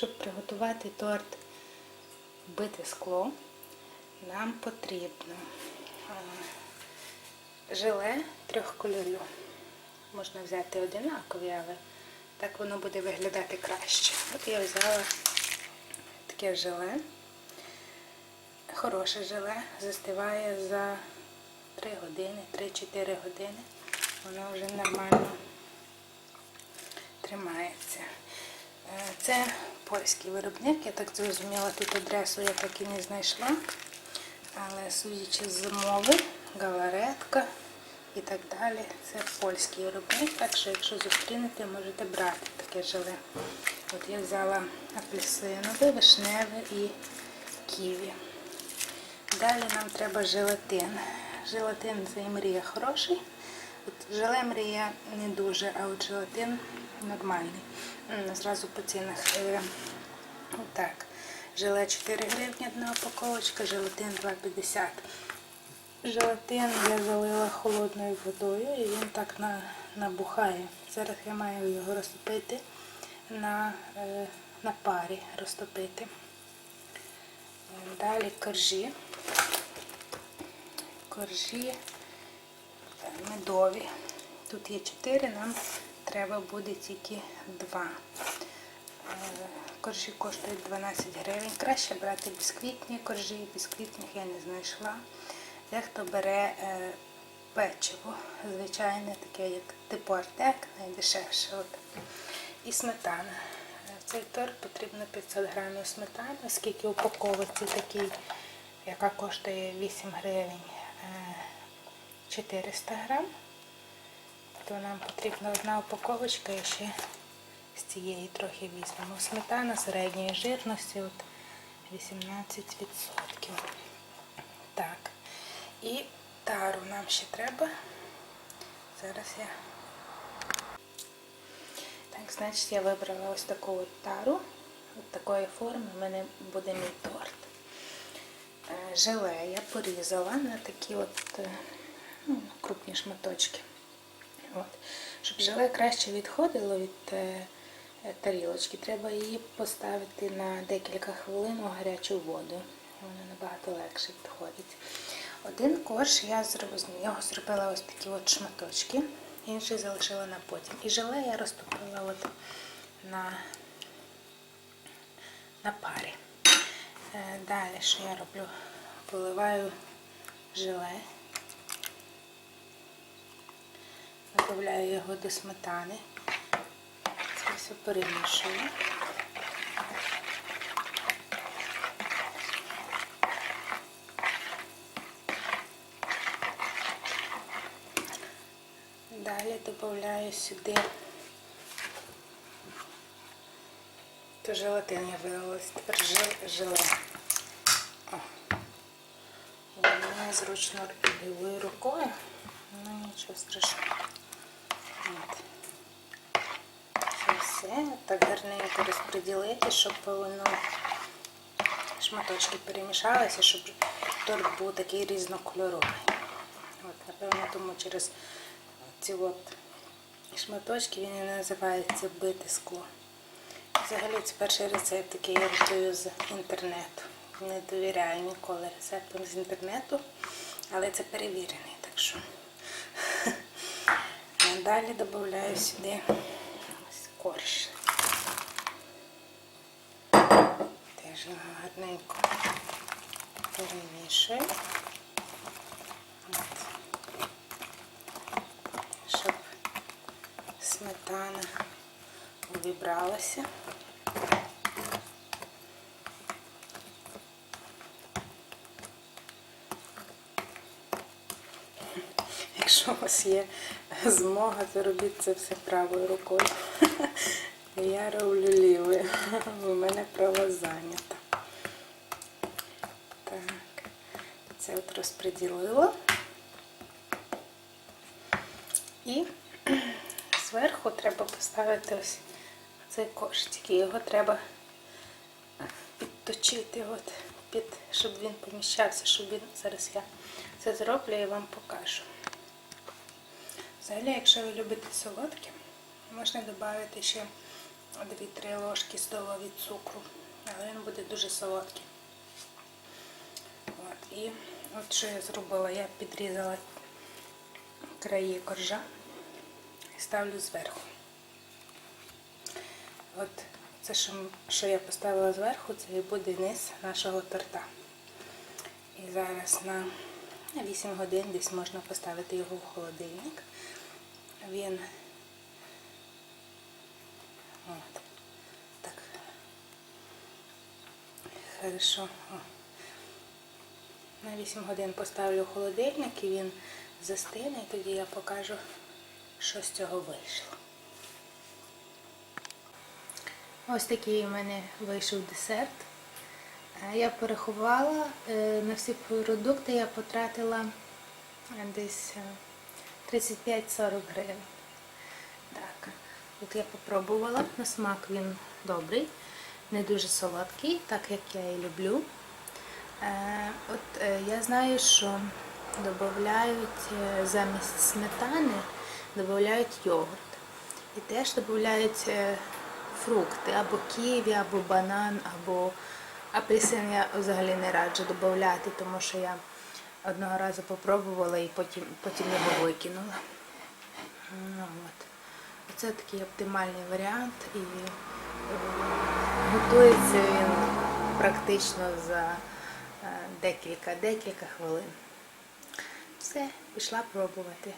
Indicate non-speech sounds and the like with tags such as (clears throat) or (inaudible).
щоб приготувати торт бите скло, нам потрібно е, желе трьох кольорів. Можна взяти одинакові, але так воно буде виглядати краще. От я взяла таке желе. Хороше желе застиває за 3 години, 3-4 години. Воно вже нормально тримається. Е, Це польський виробник, я так зрозуміла, тут адресу я так і не знайшла. Але судячи з мови, галаретка і так далі, це польський виробник, так що якщо зустрінете, можете брати таке желе. От я взяла апельсинове, вишневе і ківі. Далі нам треба желатин. Желатин це і мрія хороший. От желе мрія не дуже, а от желатин нормальний. Зразу по цінах. Е, Так, желе 4 гривні одна упаковочка, желатин 2,50. Желатин я залила холодною водою і він так набухає. Зараз я маю його розтопити на, е, на парі розтопити. Далі коржі. Коржі медові. Тут є 4, нам треба буде тільки 2. Коржі коштують 12 гривень. Краще брати бісквітні коржі, бісквітних я не знайшла. Дехто бере е, печиво, звичайне, таке, як типу артек, найдешевше. І сметана. Е, В цей торт потрібно 500 грамів сметани, оскільки упаковці такий, яка коштує 8 гривень е, 400 грам, то нам потрібна одна упаковочка і ще з цієї трохи візьмемо. Сметана середньої жирності от 18%. Так. І тару нам ще треба. Зараз я. Так, значить, я вибрала ось таку от тару. От такої форми в мене буде мій торт. Е, Желе я порізала на такі от е, ну, крупні шматочки. От. Щоб желе краще відходило від е, е, тарілочки, треба її поставити на декілька хвилин у гарячу воду. Воно набагато легше відходить. Один корж я з нього зробила ось такі от шматочки, інший залишила на потім. І желе я розтопила от на, на парі. Е, Далі, що я роблю? Поливаю желе. Добавляю його до сметани. Це все перемішую. Далі додаю сюди то желатин я вилилась, тепер жел- желе. Мені зручно лівою рукою, ну нічого страшного. Це все так гарненько розподілити, щоб воно шматочки перемішалися, щоб торт був такий різнокольоровий. От, напевно, тому через ці от шматочки він і називається бите скло. Взагалі це перший рецепт, який я готую з інтернету. Не довіряю ніколи рецептам з інтернету, але це перевірений, так що. Далі додаю сюди корж. Теж гарненько перемішую. Щоб сметана увібралася. Якщо у вас є змога, то робіть це все правою рукою. (laughs) Я роблю лівою. (laughs) У мене права зайнята. Так, це от розподілила. І (clears throat) зверху треба поставити ось цей кошик. Його треба підточити, от, під, щоб він поміщався, щоб він зараз я це зроблю і вам покажу. Взагалі, якщо ви любите солодке, можна додати ще 2-3 ложки столові цукру. Але він буде дуже солодкий. От, і от що я зробила, я підрізала краї коржа і ставлю зверху. От це, що, я поставила зверху, це і буде низ нашого торта. І зараз на на 8 годин десь можна поставити його в холодильник. Він от, так хорошо. О. На 8 годин поставлю холодильник і він застине, і тоді я покажу, що з цього вийшло. Ось такий у мене вийшов десерт. Е, Я порахувала, е, на всі продукти я потратила е, десь е, 35-40 гривень. Так, от я попробувала, на смак він добрий, не дуже солодкий, так як я і люблю. Е, От е, я знаю, що додають е, замість сметани додають йогурт. І теж додають фрукти, або ківі, або банан, або апельсин я взагалі не раджу додати, тому що я одного разу попробувала і потім, потім його викинула. Ну, от. Оце такий оптимальний варіант і е, готується він практично за е, декілька, декілька хвилин. Все, пішла пробувати.